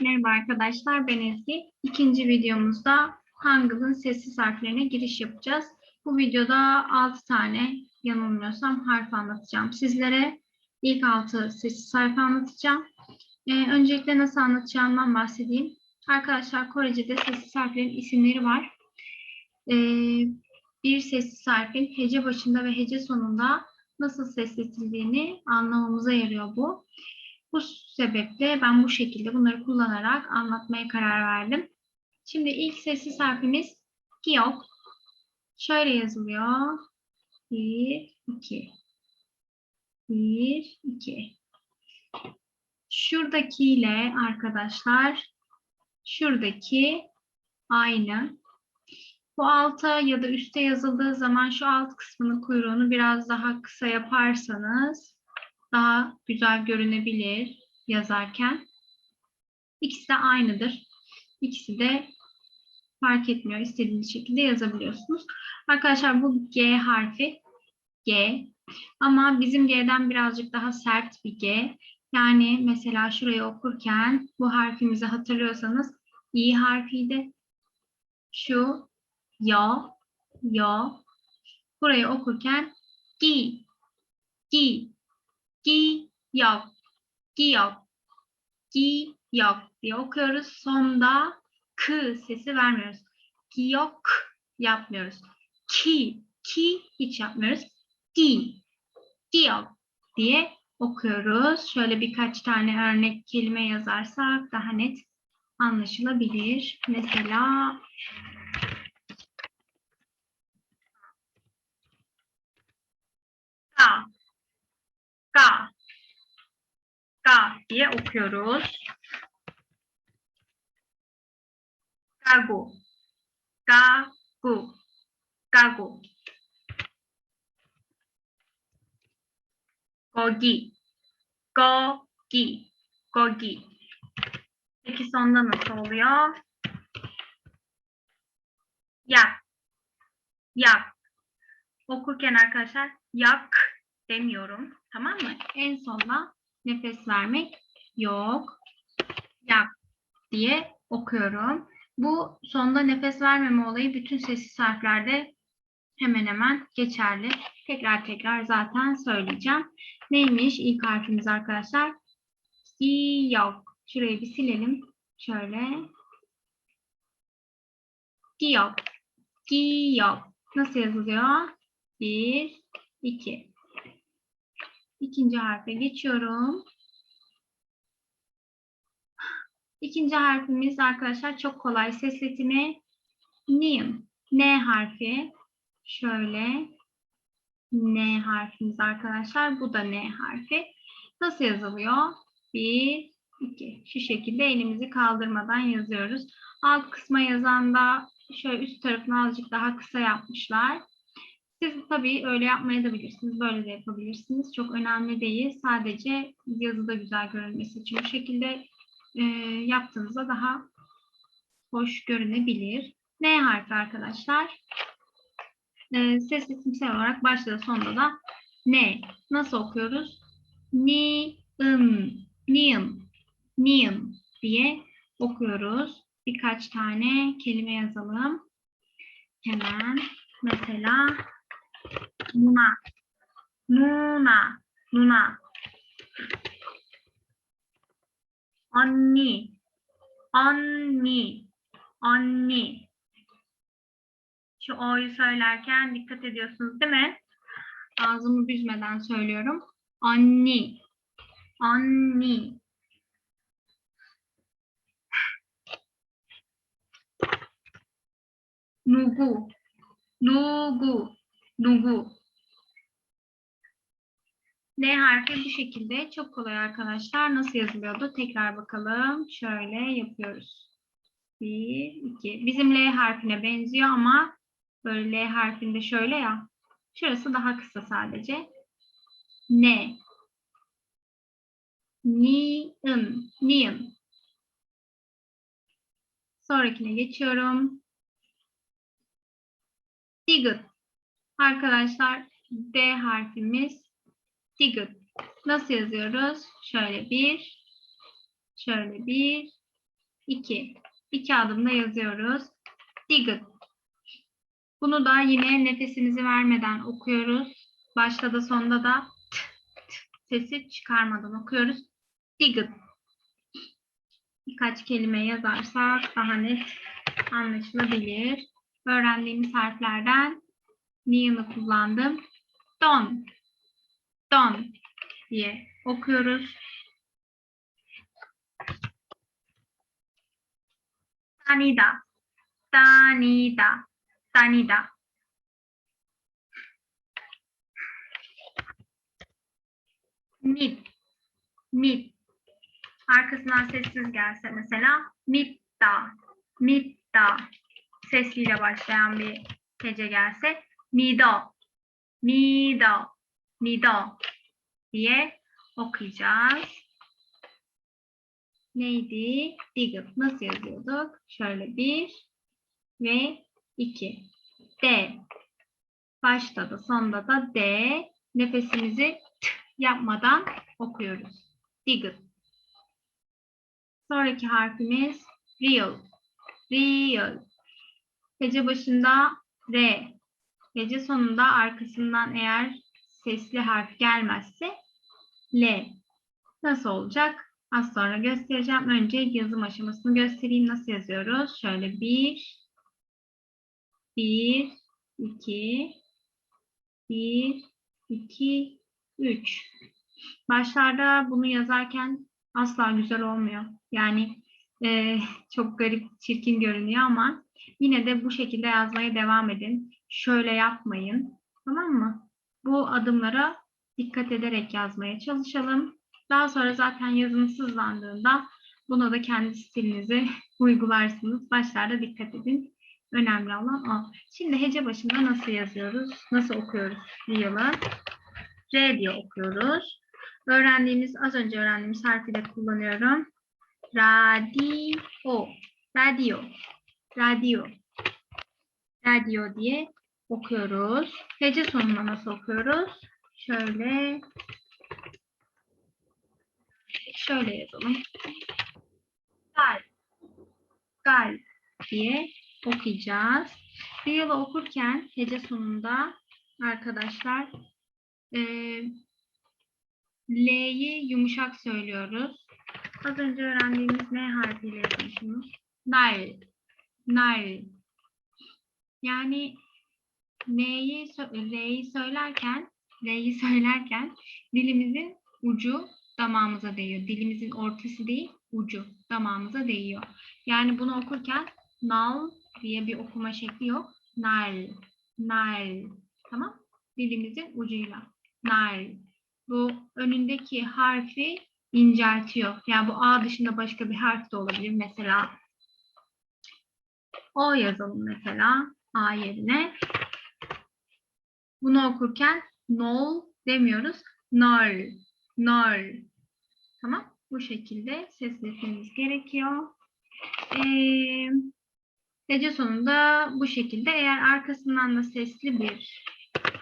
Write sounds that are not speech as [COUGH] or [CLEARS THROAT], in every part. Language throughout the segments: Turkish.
Merhaba arkadaşlar, ben Ezgi. İkinci videomuzda Hangul'un sessiz harflerine giriş yapacağız. Bu videoda 6 tane yanılmıyorsam harf anlatacağım. Sizlere ilk 6 sessiz harf anlatacağım. Ee, öncelikle nasıl anlatacağımdan bahsedeyim. Arkadaşlar Korece'de sessiz harflerin isimleri var. Ee, bir sessiz harfin hece başında ve hece sonunda nasıl sesletildiğini anlamamıza yarıyor bu. Bu sebeple ben bu şekilde bunları kullanarak anlatmaya karar verdim. Şimdi ilk sessiz harfimiz Giyok. Şöyle yazılıyor. 1, 2. 1, 2. Şuradakiyle arkadaşlar şuradaki aynı. Bu alta ya da üste yazıldığı zaman şu alt kısmının kuyruğunu biraz daha kısa yaparsanız daha güzel görünebilir yazarken. İkisi de aynıdır. İkisi de fark etmiyor. İstediğiniz şekilde yazabiliyorsunuz. Arkadaşlar bu G harfi G. Ama bizim G'den birazcık daha sert bir G. Yani mesela şurayı okurken bu harfimizi hatırlıyorsanız İ harfiydi. Şu yo, yo. Burayı okurken gi, gi gi yok, gi yok, gi yok diye okuyoruz. Sonda k sesi vermiyoruz. Gi yok yapmıyoruz. Ki, ki hiç yapmıyoruz. Gi, gi yok diye okuyoruz. Şöyle birkaç tane örnek kelime yazarsak daha net anlaşılabilir. Mesela ka, diye okuyoruz. Gagu, gagu, gagu. Gogi, gogi, gogi. Peki sonda nasıl oluyor? Yak, yak. Okurken arkadaşlar yak demiyorum. Tamam mı? En sonda nefes vermek yok. Yak diye okuyorum. Bu sonda nefes vermeme olayı bütün sessiz harflerde hemen hemen geçerli. Tekrar tekrar zaten söyleyeceğim. Neymiş ilk harfimiz arkadaşlar? Si yok. Şurayı bir silelim. Şöyle. Giyok. Giyok. Nasıl yazılıyor? Bir, iki. İkinci harfe geçiyorum. İkinci harfimiz arkadaşlar çok kolay sesletimi. Nim. N harfi. Şöyle. N harfimiz arkadaşlar. Bu da N harfi. Nasıl yazılıyor? Bir, iki. Şu şekilde elimizi kaldırmadan yazıyoruz. Alt kısma yazan da şöyle üst tarafını azıcık daha kısa yapmışlar. Siz tabii öyle yapmaya da bilirsiniz. Böyle de yapabilirsiniz. Çok önemli değil. Sadece yazıda güzel görünmesi için bu şekilde e, yaptığınızda daha hoş görünebilir. N harfi arkadaşlar. E, ses isimsel olarak başta da sonunda da N. Nasıl okuyoruz? Ni, ın, niın, niın diye okuyoruz. Birkaç tane kelime yazalım. Hemen mesela Nuna, Nuna, Nuna. Anni, anni, anni. Şu o'yu söylerken dikkat ediyorsunuz değil mi? Ağzımı büzmeden söylüyorum. Anni, anni. Nugu, nugu, nugu. N harfi bu şekilde. Çok kolay arkadaşlar. Nasıl yazılıyordu? Tekrar bakalım. Şöyle yapıyoruz. Bir, iki. Bizim L harfine benziyor ama böyle L harfinde şöyle ya. Şurası daha kısa sadece. N. Ni'ın. Ni'ın. Sonrakine geçiyorum. Digit. Arkadaşlar D harfimiz Digit. Nasıl yazıyoruz? Şöyle bir, şöyle bir, 2. İki adımda yazıyoruz. Digit. Bunu da yine nefesimizi vermeden okuyoruz. Başta da sonda da t, t sesi çıkarmadan okuyoruz. Digit. Birkaç kelime yazarsak daha net anlaşılabilir. Öğrendiğimiz harflerden Neon'u kullandım. Don. Don diye okuyoruz. Tanida. Tanida. Tanida. Mid. Mid. Arkasından sessiz gelse mesela mitta. Mitta. Sesliyle başlayan bir hece gelse mido. Mido. Mido diye okuyacağız. Neydi? Digit. Nasıl yazıyorduk? Şöyle bir ve iki. D. Başta da sonda da D. Nefesimizi t yapmadan okuyoruz. Digit. Sonraki harfimiz real. Real. Hece başında R. Hece sonunda arkasından eğer sesli harf gelmezse L. Nasıl olacak? Az sonra göstereceğim. Önce yazım aşamasını göstereyim. Nasıl yazıyoruz? Şöyle bir, bir, iki, bir, iki, üç. Başlarda bunu yazarken asla güzel olmuyor. Yani e, çok garip, çirkin görünüyor ama yine de bu şekilde yazmaya devam edin. Şöyle yapmayın. Tamam mı? Bu adımlara dikkat ederek yazmaya çalışalım. Daha sonra zaten yazınız hızlandığında buna da kendi stilinizi uygularsınız. Başlarda dikkat edin. Önemli olan o. Şimdi hece başında nasıl yazıyoruz? Nasıl okuyoruz yılı? R diye okuyoruz. Öğrendiğimiz, az önce öğrendiğimiz harfi de kullanıyorum. Radio. Radio. Radio. Radio diye okuyoruz. Hece sonuna nasıl okuyoruz? Şöyle şöyle yazalım. Gal. Gal diye okuyacağız. Yılı okurken hece sonunda arkadaşlar e, L'yi yumuşak söylüyoruz. Az önce öğrendiğimiz N harfiyle yazmışız. Nal. Nal. Yani N'yi, L'yi söylerken L'yi söylerken dilimizin ucu damağımıza değiyor. Dilimizin ortası değil, ucu damağımıza değiyor. Yani bunu okurken nal diye bir okuma şekli yok. Nal, nal. Tamam? Dilimizin ucuyla. Nal. Bu önündeki harfi inceltiyor. Yani bu A dışında başka bir harf de olabilir. Mesela O yazalım mesela A yerine. Bunu okurken nol demiyoruz. Nol. Nol. Tamam. Bu şekilde sesletmemiz gerekiyor. Ee, gece sonunda bu şekilde. Eğer arkasından da sesli bir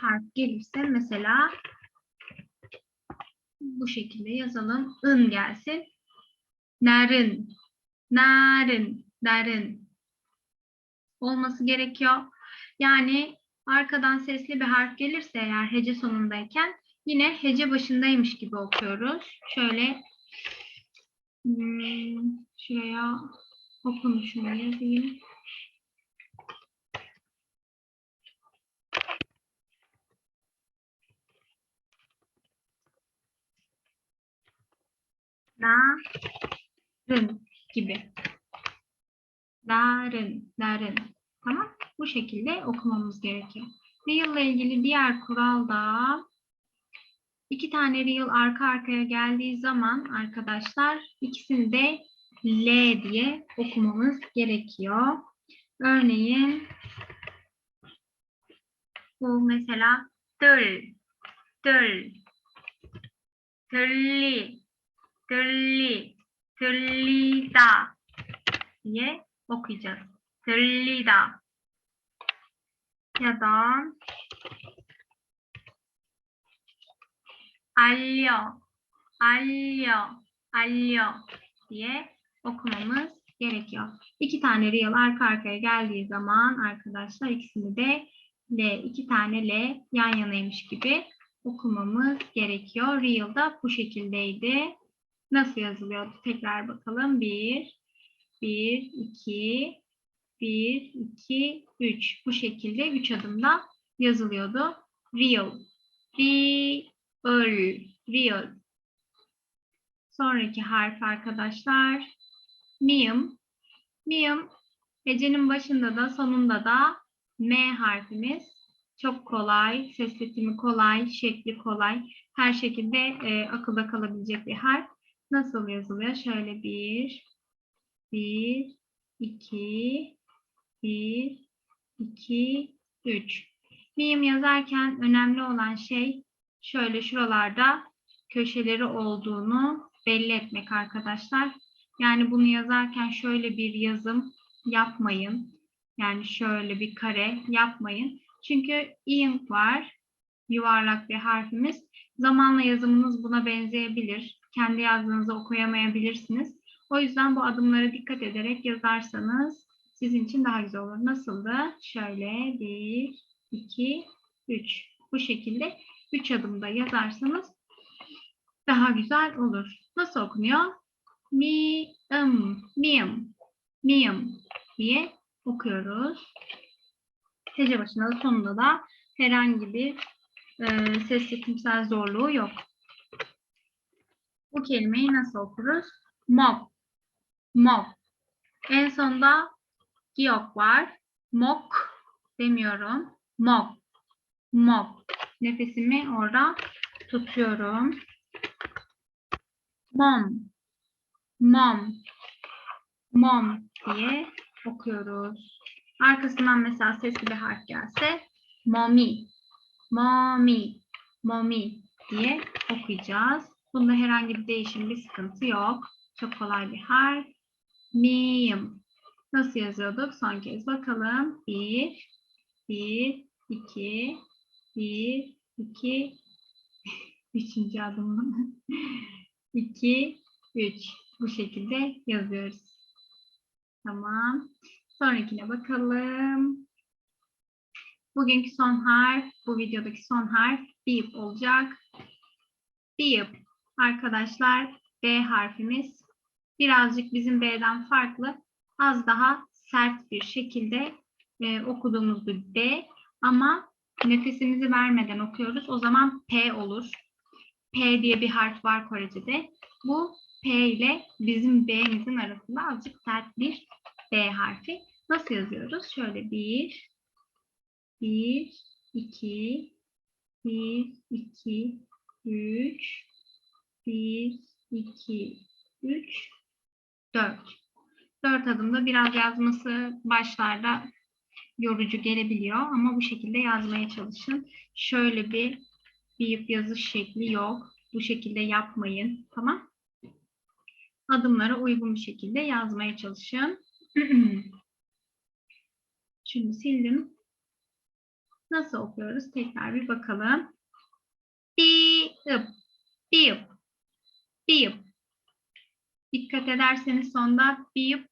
harf gelirse mesela bu şekilde yazalım. ın gelsin. Narın. Narın. Narın. Olması gerekiyor. Yani arkadan sesli bir harf gelirse eğer hece sonundayken yine hece başındaymış gibi okuyoruz. Şöyle hmm, şuraya okunuşunu yazayım. Narın gibi. Narın, narın. Tamam. Bu şekilde okumamız gerekiyor. Real ile ilgili diğer kural da iki tane real arka arkaya geldiği zaman arkadaşlar ikisini de L diye okumamız gerekiyor. Örneğin bu mesela tır, tır, tırli, tırli, tırlida diye okuyacağız. Tırlida ya da alyo, alyo, diye okumamız gerekiyor. İki tane real arka arkaya geldiği zaman arkadaşlar ikisini de L, iki tane L yan yanaymış gibi okumamız gerekiyor. Real da bu şekildeydi. Nasıl yazılıyordu? Tekrar bakalım. 1, 1, 2, 1, 2, 3. Bu şekilde 3 adımda yazılıyordu. Real, real, real. Sonraki harf arkadaşlar. Miyim. Miyim. Hecenin başında da sonunda da M harfimiz. Çok kolay, ses seçimi kolay, şekli kolay. Her şekilde e, akılda kalabilecek bir harf. Nasıl yazılıyor? Şöyle bir, bir, iki, bir, iki, üç. Miyim yazarken önemli olan şey şöyle şuralarda köşeleri olduğunu belli etmek arkadaşlar. Yani bunu yazarken şöyle bir yazım yapmayın. Yani şöyle bir kare yapmayın. Çünkü ink var. Yuvarlak bir harfimiz. Zamanla yazımınız buna benzeyebilir. Kendi yazdığınızı okuyamayabilirsiniz. O yüzden bu adımlara dikkat ederek yazarsanız sizin için daha güzel olur. Nasıldı? Şöyle 1, 2, 3. Bu şekilde 3 adımda yazarsanız daha güzel olur. Nasıl okunuyor? Mi, ım, miyim, miyim diye okuyoruz. Hece başında da sonunda da herhangi bir e, ses seçimsel zorluğu yok. Bu kelimeyi nasıl okuruz? Mob, mob. En sonda giyok var. Mok demiyorum. Mob, mob. Nefesimi orada tutuyorum. Mom, mom, mom diye okuyoruz. Arkasından mesela sesli bir harf gelse mommy, mommy, mommy diye okuyacağız. Bunda herhangi bir değişim, bir sıkıntı yok. Çok kolay bir harf. Miyim. Nasıl yazıyorduk? Son kez bakalım. Bir, bir, iki, bir, iki, [LAUGHS] üçüncü adım. 2, 3. Bu şekilde yazıyoruz. Tamam. Sonrakine bakalım. Bugünkü son harf, bu videodaki son harf beep olacak. Beep. Arkadaşlar B harfimiz birazcık bizim B'den farklı. Az daha sert bir şekilde e, okuduğumuz bir B. Ama nefesimizi vermeden okuyoruz. O zaman P olur. P diye bir harf var Korece'de. Bu P ile bizim B'mizin arasında azıcık sert bir B harfi. Nasıl yazıyoruz? Şöyle bir, bir, iki, bir, iki, üç, bir, iki, üç, dört. Dört adımda biraz yazması başlarda yorucu gelebiliyor ama bu şekilde yazmaya çalışın. Şöyle bir bir yazış şekli yok. Bu şekilde yapmayın. Tamam. Adımlara uygun bir şekilde yazmaya çalışın. [CLEARS THROAT] Şimdi sildim. Nasıl okuyoruz? Tekrar bir bakalım. Bip, bip, bip. Dikkat ederseniz sonda bip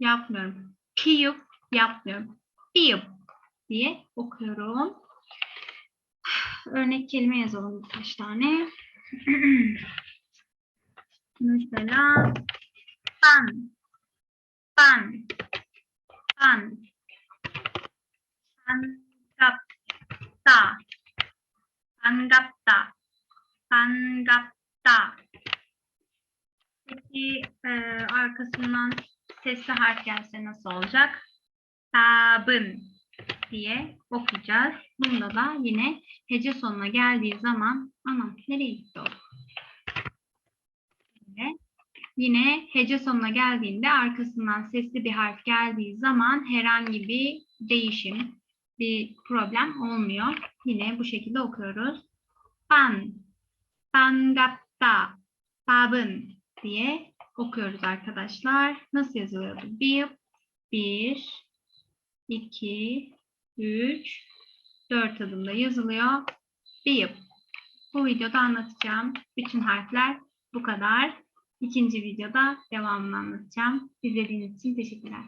yapmıyorum. Piyup yapmıyorum. Bip diye okuyorum örnek kelime yazalım birkaç tane. [CLEARS THROAT] Mesela pan, pan, pan, pangapta, pangapta, pangapta. Peki e, arkasından sesli harf gelse nasıl olacak? Tabın diye okuyacağız. Bunda da yine hece sonuna geldiği zaman anam nereye gitti o? Yine hece sonuna geldiğinde arkasından sesli bir harf geldiği zaman herhangi bir değişim, bir problem olmuyor. Yine bu şekilde okuyoruz. Pan, pangatta, babın diye okuyoruz arkadaşlar. Nasıl yazılıyordu? Bir, bir, iki, 3, 4 adımda yazılıyor. Bir Bu videoda anlatacağım bütün harfler bu kadar. ikinci videoda devamını anlatacağım. İzlediğiniz için teşekkürler.